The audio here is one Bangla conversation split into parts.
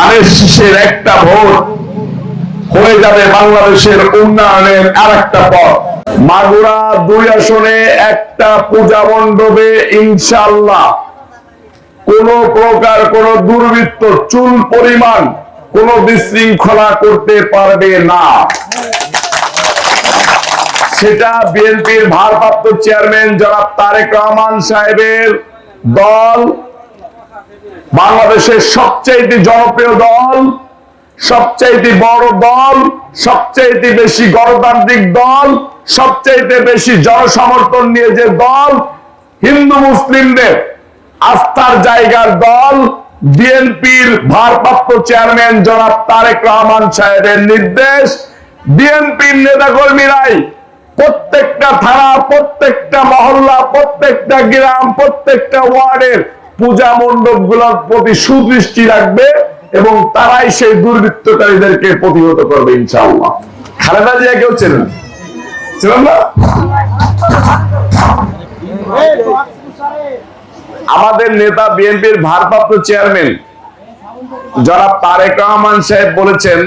ধানের শীষের একটা ভোট হয়ে যাবে বাংলাদেশের উন্নয়নের আর একটা পথ। মাগুরা দুই আসনে একটা পূজা মণ্ডপে ইনশাল্লাহ কোন প্রকার কোন দুর্বৃত্ত চুল পরিমাণ কোন বিশৃঙ্খলা করতে পারবে না। সেটা বিএনপির ভারপ্রাপ্ত চেয়ারম্যান জনাব তারেক রহমান সাহেবের দল বাংলাদেশের সবচাইতে জনপ্রিয় দল, সবচাইতে বড় দল, সবচাইতে বেশি গণতান্ত্রিক দল, সবচাইতে বেশি জনসমর্থন নিয়ে যে দল, হিন্দু মুসলিমদের আস্থার জায়গার দল, বিএনপির ভারপ্রাপ্ত চেয়ারম্যান জনাব তারেক রহমান সাহেবের নির্দেশ। বিএনপির নেতাকর্মীরাই প্রত্যেকটা থানা, প্রত্যেকটা মহল্লা, প্রত্যেকটা গ্রাম, প্রত্যেকটা ওয়ার্ডের পূজা মণ্ডপগুলোর প্রতি সুদৃষ্টি রাখবে এবং তারাই সেই দুর্বৃত্তকারীদেরকে প্রতিহত করবে, ইনশাআল্লাহ। খালেদা জিয়া কেউ চেনেন? চেনেন না? আমাদের নেতা বিএনপির ভারপ্রাপ্ত চেয়ারম্যান জনাব তারেক রহমান সাহেব বলেছেন,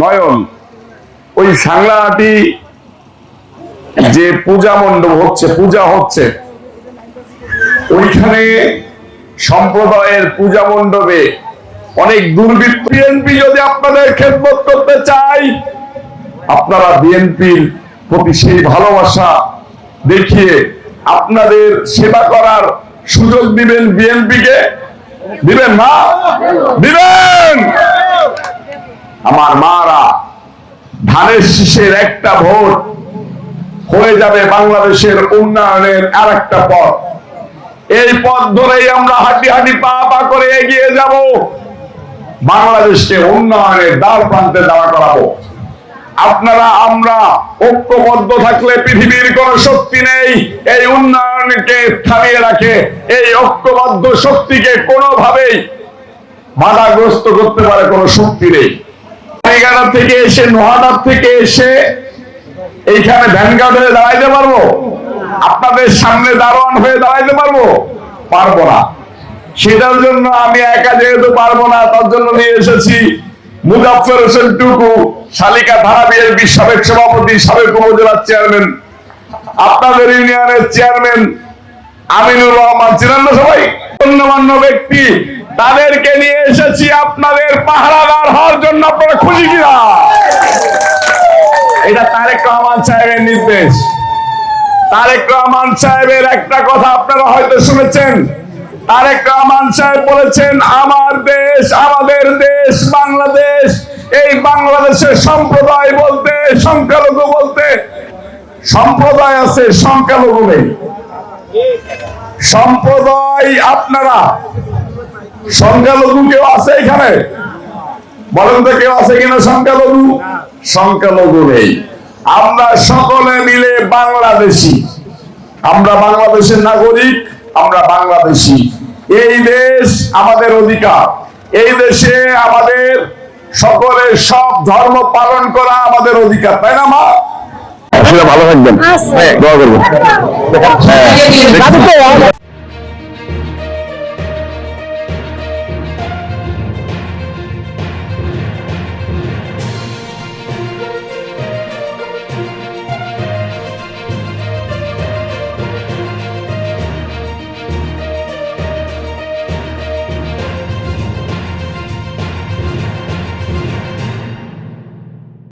নয়ন, ওই সাংলাহাটি যে পূজা মণ্ডপ হচ্ছে, পূজা হচ্ছে ওইখানে সম্প্রদায়ের পূজা মণ্ডপে অনেক দুর্বৃত্ত বিএনপি যদি আপনাদের খেদমত করতে চাই আপনারা বিএনপির প্রতি সেই ভালোবাসা দেখিয়ে আপনাদের সেবা করার সুযোগ দিবেন বিএনপিকে দিবেন না দিবেন! আমার মারা ধানের শীষের একটা ভোট হয়ে যাবে বাংলাদেশের উন্নয়নের আর একটা পথ। এই পথ ধরেই আমরা হাঁটি হাঁটি পা পা করে এগিয়ে যাব। বাংলাদেশকে উন্নয়নের দ্বার প্রান্তে দাঁড়া করাবো। আপনারা, আমরা ঐক্যবদ্ধ থাকলে পৃথিবীর কোন শক্তি নেই। এই উন্নয়নকে থামিয়ে রাখে, এই ঐক্যবদ্ধ শক্তিকে কোনোভাবেই বাধাগ্রস্ত করতে পারে কোনো শক্তি নেই। থেকে এসে নোহাটার থেকে এসে এইখানে ভ্যানগার্ড দাঁড়াইতে পারব? আপনাদের সামনে দারোয়ান হয়ে দাঁড়াইতে পারব? পারব না। সেটার জন্য আমি একা যেহেতু পারব না, তার জন্য নিয়ে এসেছি মুজাফর হোসেন টুকু, শালিকা বিএনপি সাবেক সভাপতি, সাবেক উপজেলার চেয়ারম্যান। আপনাদের ইউনিয়নের চেয়ারম্যান আমিনুর রহমান ছিলেন না সবাই? গণ্যমান্য ব্যক্তি, তাদেরকে নিয়ে এসেছি আপনাদের পাহারাদার হওয়ার জন্য আপনারা খুশি কিনা? এটা তারেক রহমান সাহেবের নির্দেশ। তারেক রহমান সাহেবের একটা কথা আপনারা হয়তো শুনেছেন। তারেক রহমান সাহেব বলেছেন, আমার দেশ, আমাদের দেশ, বাংলাদেশ, এই বাংলাদেশের সম্প্রদায় বলতে, সংখ্যালঘু বলতে, সম্প্রদায় আছে, সংখ্যালঘু নেই। সম্প্রদায় আপনারা, সংখ্যালঘু কেউ আছে এখানে? বলেন তো কেউ আছে কিনা সংখ্যালঘু? সংখ্যালঘু নেই। আমরা সকলে মিলে বাংলাদেশি। আমরা বাংলাদেশের নাগরিক আমরা বাংলাদেশি। এই দেশ আমাদের অধিকার। এই দেশে আমাদের সকলের সব ধর্ম পালন করা আমাদের অধিকার তাই না মা? ভালো থাকবেন। হ্যাঁ, দোয়া করবেন। হ্যাঁ,